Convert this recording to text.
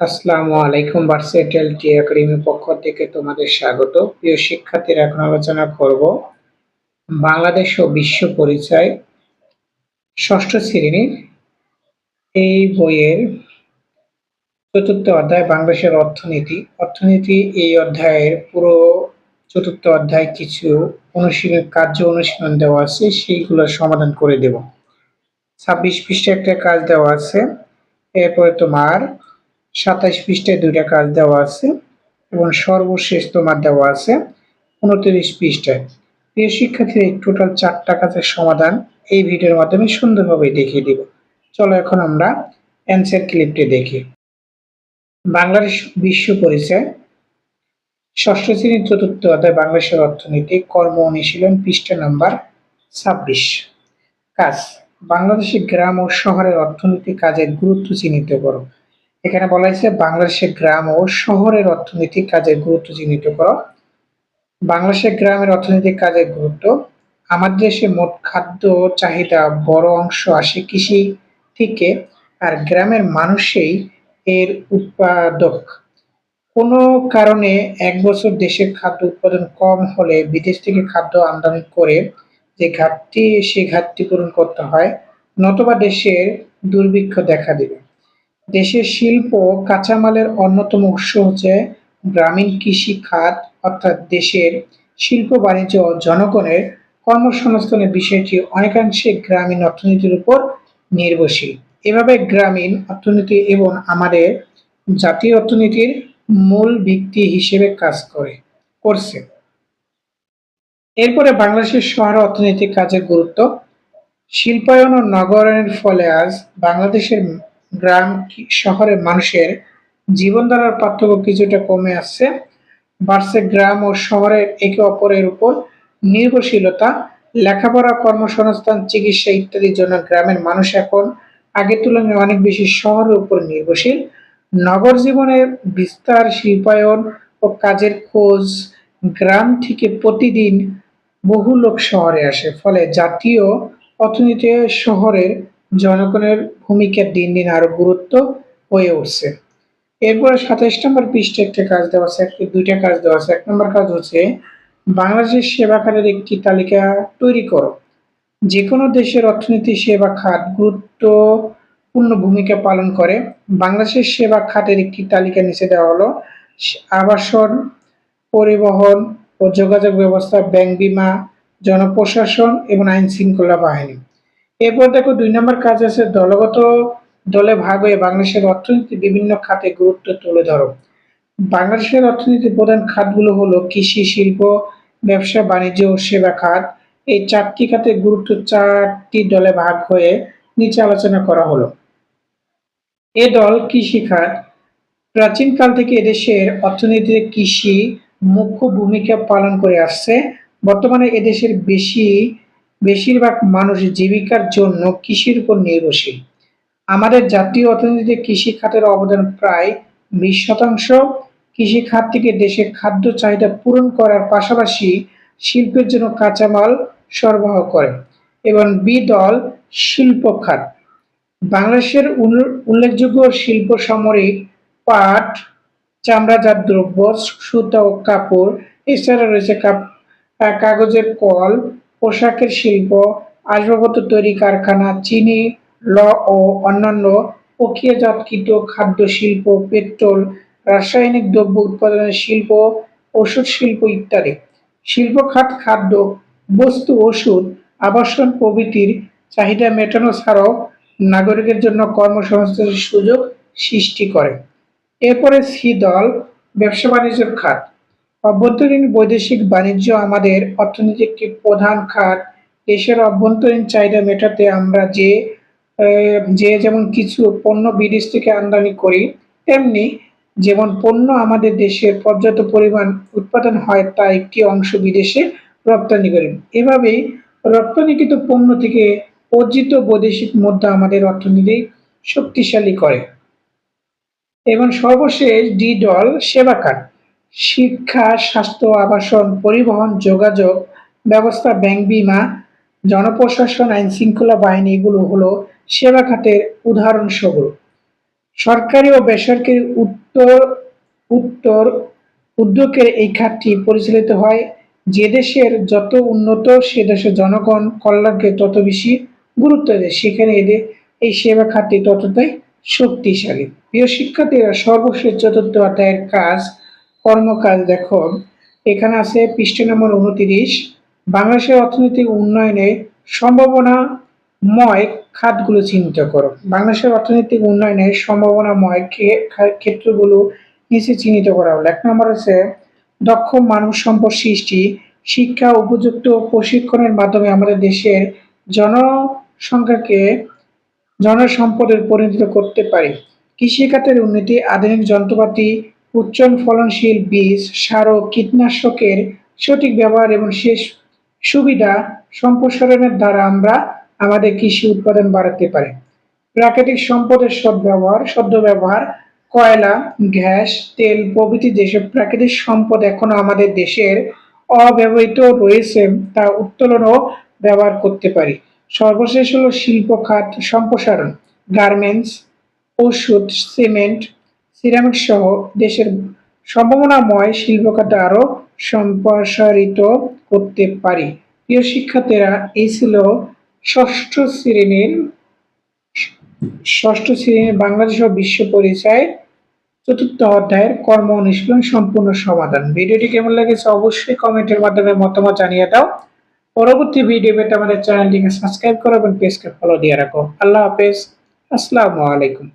আসসালামু আলাইকুম ভার্সেটাইল টি একাডেমির পক্ষ থেকে তোমাদের স্বাগত। প্রিয় শিক্ষার্থীরা, এখন আলোচনা করব বাংলাদেশ ও বিশ্ব পরিচয় ষষ্ঠ শ্রেণির এই বইয়ের চতুর্থ অধ্যায়, বাংলাদেশের অর্থনীতি। অর্থনীতি এই অধ্যায়ের পুরো চতুর্থ অধ্যায় কিছু অনুশীলন, কার্য অনুশীলন দেওয়া আছে সেইগুলোর সমাধান করে দেব। ছাব্বিশ পৃষ্ঠে একটা কাজ দেওয়া আছে, এরপরে তোমার সাতাইশ পৃষ্ঠায় দুইটা কাজ দেওয়া আছে এবং সর্বশেষ তোমার দেওয়া আছে উনত্রিশ পৃষ্ঠায়। প্রিয় শিক্ষার্থীরা টোটাল চারটা কাজের সমাধান এই ভিডিওর মাধ্যমে সুন্দরভাবে দেখিয়ে দিব। চলো এখন আমরা অ্যান্সার ক্লিপটি দেখি। বাংলাদেশ বিশ্ব পরিচয়। ষষ্ঠ শ্রেণির চতুর্থ অধ্যায় বাংলাদেশের অর্থনীতি, কর্ম অনুশীলন, পৃষ্ঠা নাম্বার ছাব্বিশ। কাজ, বাংলাদেশের গ্রাম ও শহরের অর্থনীতি কাজের গুরুত্ব চিহ্নিত করো। এখানে বলা হয়েছে বাংলাদেশের গ্রাম ও শহরের অর্থনৈতিক কাজের গুরুত্ব চিহ্নিত করো। বাংলাদেশের গ্রামের অর্থনৈতিক কাজের গুরুত্ব আমাদের দেশে মোট খাদ্য চাহিদা বড় অংশ আসে কৃষি থেকে, আর গ্রামের মানুষই এর উৎপাদক। কোনো কারণে এক বছর দেশের খাদ্য উৎপাদন কম হলে বিদেশ থেকে খাদ্য আমদানি করে যে ঘাটতি সেই ঘাটতি পূরণ করতে হয়, নতুবা দেশের দুর্ভিক্ষ দেখা দেবে। দেশের শিল্প কাঁচামালের অন্যতম উৎস হচ্ছে গ্রামীণ কৃষি খাত, অর্থাৎ দেশের শিল্প বাণিজ্য ও জনগণের কর্মসংস্থানের বিষয়টি অনেকাংশে গ্রামীণ অর্থনীতির উপর নির্ভরশীল। এভাবে গ্রামীণ অর্থনীতি এবং আমাদের জাতীয় অর্থনীতির মূল ভিত্তি হিসেবে কাজ করে, করছে। এরপরে বাংলাদেশের শহর অর্থনৈতিক কাজের গুরুত্ব। শিল্পায়ন ও নগরায়নের ফলে আজ বাংলাদেশের গ্রাম শহরের মানুষের জীবনধারার পার্থক্য কিছুটা কমে আসছে। বাড়ছে গ্রাম ও শহরের একে অপরের উপর নির্ভরশীলতা, লেখাপড়া, কর্মসংস্থান, চিকিৎসা ইত্যাদির জন্য গ্রামের মানুষ এখন আগের তুলনায় অনেক বেশি শহরের উপর নির্ভরশীল। নগর জীবনের বিস্তার, শিল্পায়ন ও কাজের খোঁজ গ্রাম থেকে প্রতিদিন বহু লোক শহরে আসে, ফলে জাতীয় অর্থনীতি শহরের জনগণের ভূমিকা দিন দিন আরও গুরুত্ব হয়ে উঠছে। এরপরে সাতাইশ নম্বর পৃষ্ঠে একটা কাজ দেওয়া আছে, একটি, দুইটা কাজ দেওয়া আছে। এক নম্বর কাজ হচ্ছে, বাংলাদেশের সেবা খাতের একটি তালিকা তৈরি করো। যে কোনো দেশের অর্থনীতি সেবা খাত গুরুত্বপূর্ণ ভূমিকা পালন করে। বাংলাদেশের সেবা খাতের একটি তালিকা নিচে দেওয়া হলো, আবাসন, পরিবহন ও যোগাযোগ ব্যবস্থা, ব্যাংক বিমা, জনপ্রশাসন এবং আইন শৃঙ্খলা বাহিনী। এরপর দেখো দুই নম্বর কাজ আছে দলগত দলে ভাগ হয়ে বাংলাদেশের অর্থনীতি বিভিন্ন খাতে গুরুত্ব তুলে ধরো। বাংলাদেশের অর্থনীতির প্রধান খাতগুলো হলো কৃষি, শিল্প, ব্যবসা, বাণিজ্য ও সেবা খাত। এই চারটি খাতে গুরুত্ব চারটি দলে ভাগ হয়ে নিচে আলোচনা করা হলো। এ দল কৃষি খাত। প্রাচীনকাল থেকে এদেশের অর্থনীতিতে কৃষি মুখ্য ভূমিকা পালন করে আসছে। বর্তমানে এদেশের বেশি বেশিরভাগ মানুষ জীবিকার জন্য কৃষির উপর নির্ভরশীল। আমাদের জাতীয় অর্থনীতিতে কৃষি খাতের অবদান প্রায় বিশ শতাংশ। কৃষি খাত থেকে দেশের খাদ্য চাহিদা পূরণ করার পাশাপাশি শিল্পের জন্য কাঁচামাল সরবরাহ করে এবং বি দল শিল্প খাত বাংলাদেশের উল্লেখযোগ্য শিল্প সামরিক পাট, চামড়াজাত দ্রব্য, সুতা ও কাপড়, এছাড়া রয়েছে কাগজের কল পোশাকের শিল্প, আসবাবপত্র তৈরি কারখানা, চিনি, ল ও অন্যান্য প্রক্রিয়াজাতকৃত খাদ্য শিল্প পেট্রোল, রাসায়নিক দ্রব্য উৎপাদনের শিল্প ওষুধ শিল্প ইত্যাদি। শিল্প খাত, খাদ্য, বস্তু, ওষুধ, আবাসন প্রভৃতির চাহিদা মেটানো ছাড়াও নাগরিকের জন্য কর্মসংস্থানের সুযোগ সৃষ্টি করে। এরপরে সি দল ব্যবসা বাণিজ্যের খাত। অভ্যন্তরীণ বৈদেশিক বাণিজ্য আমাদের অর্থনীতির একটি প্রধান খাত। দেশের অভ্যন্তরীণ চাহিদা মেটাতে আমরা যে যে যেমন কিছু পণ্য বিদেশ থেকে আমদানি করি, তেমনি যেমন পণ্য আমাদের দেশের পর্যাপ্ত পরিমাণ উৎপাদন হয় তা একটি অংশ বিদেশে রপ্তানি করি। এভাবেই রপ্তানিকৃত পণ্য থেকে অর্জিত বৈদেশিক মুদ্রা আমাদের অর্থনীতি শক্তিশালী করে। এবং সর্বশেষ ডি দল সেবা খাত। শিক্ষা, স্বাস্থ্য, আবাসন, পরিবহন, যোগাযোগ, ব্যবস্থা, ব্যাংক বিমা, জনপ্রশাসন, আইন শৃঙ্খলা বাহিনী এগুলো হলো সেবা খাতের উদাহরণ স্বরূপ সরকারি ও বেসরকারি উত্তর উত্তর উদ্যোগের এই খাতটি পরিচালিত হয়। যে দেশের যত উন্নত, সে দেশের জনগণ কল্যাণকে তত বেশি গুরুত্ব দেয়। সেখানে এদের এই সেবা খাতটি ততটাই শক্তিশালী। প্রিয় শিক্ষার্থীরা, সর্বশেষ চতুর্থ অধ্যায়ের কাজ কর্মকাজ দেখো। এখানে আছে পৃষ্ঠ নম্বর উনত্রিশ বাংলাদেশের অর্থনৈতিক উন্নয়নে সম্ভাবনাময় খাতগুলো চিহ্নিত করো। বাংলাদেশের অর্থনৈতিক উন্নয়নে সম্ভাবনাময় ক্ষেত্রগুলো নিচে চিহ্নিত করা হলো। এক নম্বর আছে দক্ষ মানব সম্পদ সৃষ্টি। শিক্ষা, উপযুক্ত প্রশিক্ষণের মাধ্যমে আমাদের দেশের জনসংখ্যাকে জনসম্পদের পরিণত করতে পারি। কৃষিখাতের উন্নতি, আধুনিক যন্ত্রপাতি উচ্চ ফলনশীল বীজ, সার ও কীটনাশকের সঠিক ব্যবহার এবং শেষ সুবিধা সম্প্রসারণের দ্বারা আমরা আমাদের কৃষি উৎপাদন বাড়াতে পারি। প্রাকৃতিক সম্পদের সদ্ব্যবহার সদ্ব্যবহার, কয়লা, গ্যাস, তেল প্রভৃতি যেসব প্রাকৃতিক সম্পদ এখনও আমাদের দেশের অব্যবহৃত রয়েছে, তা উত্তোলন ও ব্যবহার করতে পারি। সর্বশেষ হলো শিল্প খাত সম্প্রসারণ, গার্মেন্টস, ওষুধ, সিমেন্ট সিরামিক সহ দেশের সম্ভাবনাময় শিল্প খাতে আরও সম্প্রসারিত করতে পারি। প্রিয় শিক্ষার্থীরা, এই ছিল ষষ্ঠ শ্রেণির ষষ্ঠ শ্রেণির বাংলাদেশ ও বিশ্ব পরিচয় চতুর্থ অধ্যায়ের কর্ম অনুশীলন সম্পূর্ণ সমাধান। ভিডিওটি কেমন লেগেছে অবশ্যই কমেন্টের মাধ্যমে মতামত জানিয়ে দাও। পরবর্তী ভিডিও পেতে আমাদের চ্যানেলটিকে সাবস্ক্রাইব করো এবং পেজকে ফলো দিয়ে রাখো। আল্লাহ হাফেজ। আসসালামু আলাইকুম।